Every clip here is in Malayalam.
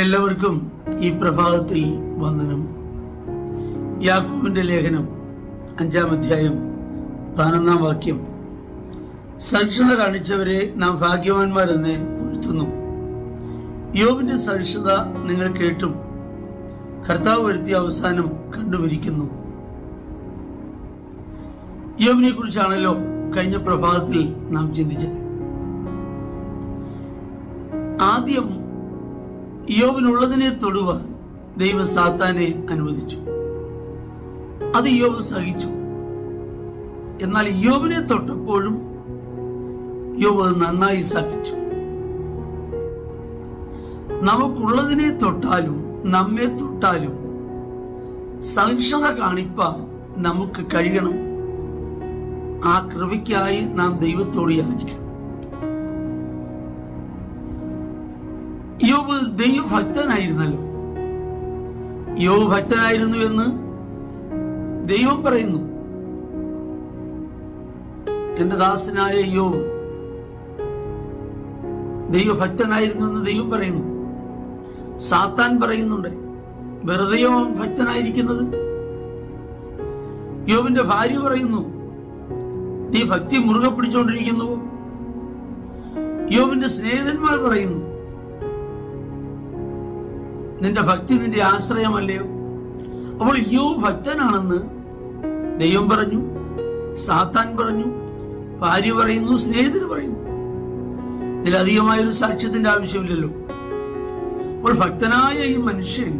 എല്ലാവർക്കും ഈ പ്രഭാതത്തിൽ വന്ദനം. യാക്കോബിന്റെ ലേഖനം അഞ്ചാം അധ്യായം പതിനൊന്നാം വാക്യം. സഹിഷ്ണുത കാണിച്ചവരെ നാം ഭാഗ്യവാന്മാരെന്ന് പുഴുത്തുന്നു യോബിന്റെ സഹിഷ്ണുത നിങ്ങൾ കേട്ടും. കർത്താവ് വരുത്തിയ അവസാനം കണ്ടുപിരിക്കുന്നു യോബിനെ കുറിച്ചാണല്ലോ കഴിഞ്ഞ പ്രഭാതത്തിൽ നാം ചിന്തിച്ചത്. ആദ്യം യോബിനുള്ളതിനെ തൊടുവാൻ ദൈവം സാത്താനെ അനുവദിച്ചു. അത് യോബ് സഹിച്ചു. എന്നാൽ യോബിനെ തൊട്ടപ്പോഴും യോബ് നന്നായി സഹിച്ചു. നമുക്കുള്ളതിനെ തൊട്ടാലും നമ്മെ തൊട്ടാലും സഹിഷ്ണുത കാണിപ്പാൻ നമുക്ക് കഴിയണം. ആ കൃപയ്ക്കായി നാം ദൈവത്തോട് യാചിക്കണം. യോബ് ദൈവഭക്തനായിരുന്നല്ലോ. യോബ് ഭക്തനായിരുന്നു എന്ന് ദൈവം പറയുന്നു. എന്റെ ദാസനായ യോബ് ദൈവഭക്തനായിരുന്നു എന്ന് ദൈവം പറയുന്നു. സാത്താൻ പറയുന്നുണ്ട് വെറുതെ ഭക്തനായിരിക്കുന്നത്? യോബിന്റെ ഭാര്യ പറയുന്നു നീ ഭക്തി മുറുകെ പിടിച്ചുകൊണ്ടിരിക്കുന്നുവോ യോബിന്റെ സ്നേഹിതന്മാർ പറയുന്നു നിന്റെ ഭക്തി നിന്റെ ആശ്രയമല്ലയോ അപ്പോൾ യോ ഭക്തനാണെന്ന് ദൈവം പറഞ്ഞു സാത്താൻ പറഞ്ഞു ഭാര്യ പറയുന്നു സ്നേഹിതർ പറയുന്നു. ഇതിലധികമായൊരു സാക്ഷ്യത്തിന്റെ ആവശ്യമില്ലല്ലോ. അപ്പോൾ ഭക്തനായ ഈ മനുഷ്യൻ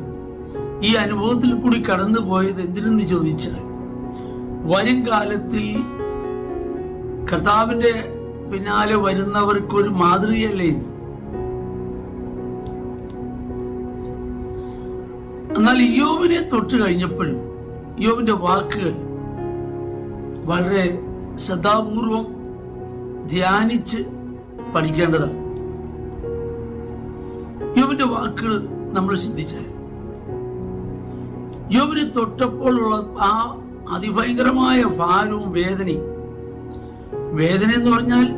ഈ അനുഭവത്തിൽ കൂടി കടന്നു പോയത് എന്തിനെന്ന് ചോദിച്ചാൽ വരും കാലത്തിൽ കർത്താവിന്റെ പിന്നാലെ വരുന്നവർക്ക് ഒരു മാതൃകയല്ലേ ഇത്? എന്നാൽ യോബിനെ തൊട്ട് കഴിഞ്ഞപ്പോഴും യോബിന്റെ വാക്കുകൾ വളരെ ശ്രദ്ധാപൂർവം ധ്യാനിച്ച് പഠിക്കേണ്ടതാണ്. യോബിന്റെ വാക്കുകൾ നമ്മൾ ചിന്തിച്ചാൽ യോബിനെ തൊട്ടപ്പോഴുള്ള ആ അതിഭയങ്കരമായ ഭാരവും വേദനയും വേദന എന്ന് പറഞ്ഞാൽ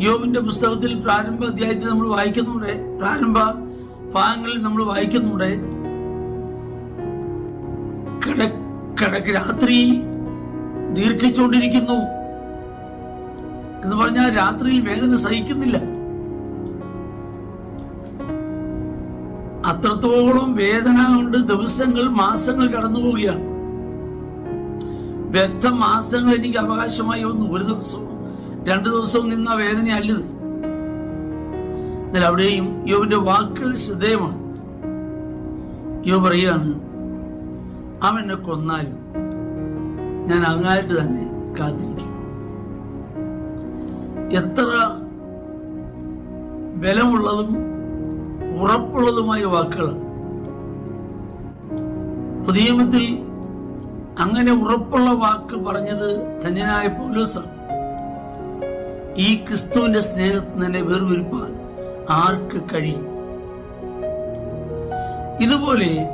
യോബിന്റെ പുസ്തകത്തിൽ പ്രാരംഭ അധ്യായത്തിൽ നമ്മൾ വായിക്കുന്നുണ്ട് പ്രാരംഭ ഭാഗങ്ങളിൽ നമ്മൾ വായിക്കുന്നുണ്ട്. കിട- കിടക്ക് രാത്രി ദീർഘിച്ചുകൊണ്ടിരിക്കുന്നു എന്ന് പറഞ്ഞാൽ രാത്രിയിൽ വേദന സഹിക്കുന്നില്ല. അത്രത്തോളം വേദന കൊണ്ട് ദിവസങ്ങൾ മാസങ്ങൾ കടന്നു പോവുകയാണ്. വ്യക്ത മാസങ്ങൾ എനിക്ക് അവകാശമായി വന്നു. ഒരു ദിവസവും രണ്ടു ദിവസവും നിന്ന വേദന അല്ലത് എന്നാൽ അവിടെയും യോവിന്റെ വാക്കുകൾ ശ്രദ്ധേയമാണ്. യോ പറയുകയാണ് അവൻ എന്നെ കൊന്നാലും ഞാൻ അങ്ങായിട്ട് തന്നെ കാത്തിരിക്കും. എത്ര ബലമുള്ളതും ഉറപ്പുള്ളതുമായ വാക്കുകൾ. പുതിയമത്തിൽ അങ്ങനെ ഉറപ്പുള്ള വാക്ക് പറഞ്ഞത് ധന്യനായ പൗലോസാണ് ഈ ക്രിസ്തുവിന്റെ സ്നേഹത്തിൽ തന്നെ വേർവിരിപ്പാൻ ആർക്ക് കഴിയും? ഇതുപോലെ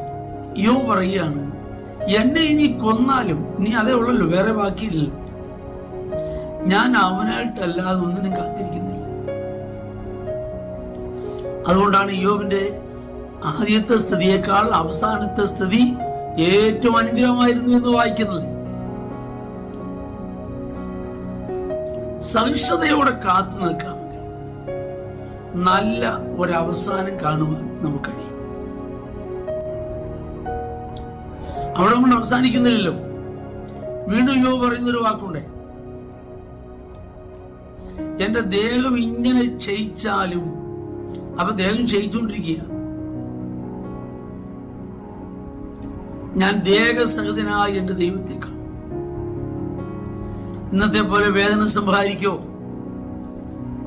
യോ പറയുകയാണ് എന്നെ ഇനി കൊന്നാലും നീ അതേ ഉള്ളല്ലോ വേറെ ബാക്കിയില്ല ഞാൻ അവനായിട്ടല്ലാതെ ഒന്നിനും കാത്തിരിക്കുന്നില്ല. അതുകൊണ്ടാണ് യോബിന്റെ ആദ്യത്തെ സ്ഥിതിയേക്കാൾ അവസാനത്തെ സ്ഥിതി ഏറ്റവും അനുഗ്രഹമായിരുന്നു എന്ന് വായിക്കുന്നത്. സഹിഷ്ണുതയോടെ കാത്തു നിൽക്കാമെങ്കിൽ നല്ല ഒരവസാനം കാണുവാൻ നമുക്ക് കഴിയും അവിടെ കൊണ്ട് അവസാനിക്കുന്നില്ലല്ലോ. വീണ്ടും യോ പറയുന്നൊരു വാക്കുണ്ട്. എന്റെ ദേഹം ഇങ്ങനെ ക്ഷയിച്ചാലും അപ്പൊ ദേഹം ക്ഷയിച്ചുകൊണ്ടിരിക്കുക ഞാൻ ദേഹസഹിതനായ എന്റെ ദൈവത്തെ കാണും. ഇന്നത്തെ പോലെ വേദന സംഹാരിക്കോ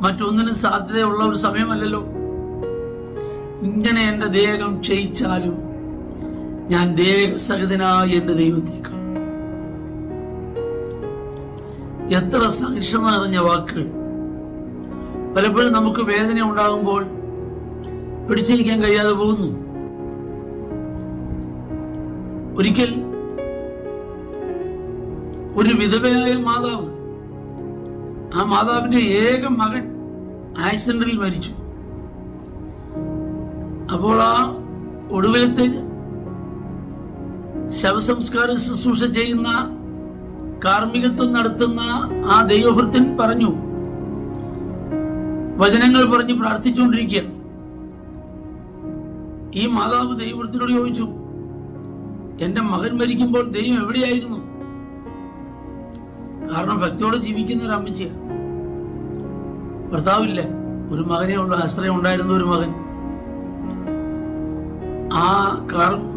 മറ്റൊന്നിനും സാധ്യതയുള്ള ഒരു സമയമല്ലല്ലോ. ഇങ്ങനെ എന്റെ ദേഹം ക്ഷയിച്ചാലും ഞാൻ ദേവസഹിതനായ എന്റെ ദൈവത്തെ കാണും എത്ര സഹിഷ്ണ നിറഞ്ഞ വാക്കുകൾ പലപ്പോഴും നമുക്ക് വേദന ഉണ്ടാകുമ്പോൾ പിടിച്ചിരിക്കാൻ കഴിയാതെ പോകുന്നു. ഒരിക്കൽ ഒരു വിധവയായ മാതാവ് ആ മാതാവിന്റെ ഏക മകൻ ആക്സിഡന്റിൽ മരിച്ചു. അപ്പോൾ ആ ഒടുവിലത്തെ ശവസംസ്കാര ശുശ്രൂഷ ചെയ്യുന്ന കാർമ്മികത്വം നടത്തുന്ന ആ ദൈവഭൃത്തൻ പറഞ്ഞു. വചനങ്ങൾ പറഞ്ഞ് പ്രാർത്ഥിച്ചുകൊണ്ടിരിക്കുക. ഈ മാതാവ് ദൈവവൃത്തിനോട് ചോദിച്ചു എന്റെ മകൻ മരിക്കുമ്പോൾ ദൈവം എവിടെയായിരുന്നു? കാരണം ഭക്തിയോടെ ജീവിക്കുന്ന ഒരു അമ്മച്ചിയാണ് ഭർത്താവില്ല. ഒരു മകനെ ഉള്ള. ആശ്രയം ഉണ്ടായിരുന്ന ഒരു മകൻ. ആ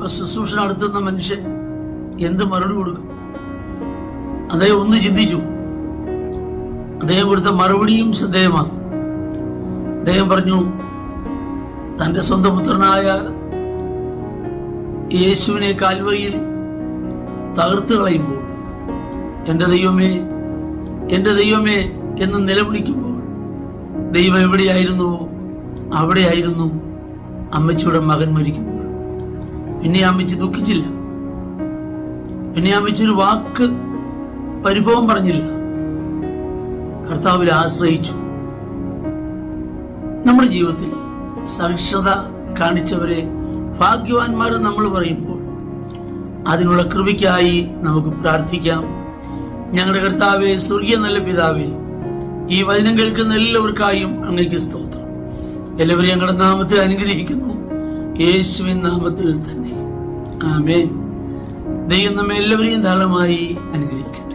ശുശ്രൂഷ നടത്തുന്ന മനുഷ്യൻ എന്ത് മറുപടി കൊടുക്കും? അദ്ദേഹം ഒന്ന് ചിന്തിച്ചു. അദ്ദേഹം കൊടുത്ത മറുപടിയും ശ്രദ്ധേയമാണ്. അദ്ദേഹം പറഞ്ഞു തന്റെ സ്വന്തം പുത്രനായ യേശുവിനെ കാൽവയിൽ തകർത്ത് കളയുമ്പോൾ എന്റെ ദൈവമേ എന്റെ ദൈവമേ എന്ന് നിലവിളിക്കുമ്പോൾ ദൈവം എവിടെയായിരുന്നുവോ അവിടെയായിരുന്നു അമ്മച്ചിയുടെ മകൻ മരിക്കുമ്പോൾ. പിന്നെ അമ്മച്ചി ദുഃഖിച്ചില്ല. പിന്നെ അമ്മച്ചി ഒരു വാക്ക് പരിഭവം പറഞ്ഞില്ല. കർത്താവിൽ ആശ്രയിച്ചു. നമ്മുടെ ജീവിതത്തിൽ സഹിഷ്ണുത കാണിച്ചവരെ ഭാഗ്യവാന്മാർ നമ്മൾ പറയുമ്പോൾ അതിനുള്ള കൃപയ്ക്കായി നമുക്ക് പ്രാർത്ഥിക്കാം. ഞങ്ങളുടെ കർത്താവെ സ്വർഗീയ നല്ല പിതാവെ ഈ വചനം കേൾക്കുന്ന എല്ലാവർക്കായും അങ്ങേക്ക് സ്തോത്രം. എല്ലാവരെയും ഞങ്ങളുടെ നാമത്തെ അനുഗ്രഹിക്കുന്നു. യേശുവിൻ നാമത്തിൽ തന്നെ. ആമേൻ. ദൈവം നമ്മെ എല്ലാവരെയും ധാരാളമായി അനുഗ്രഹിക്കും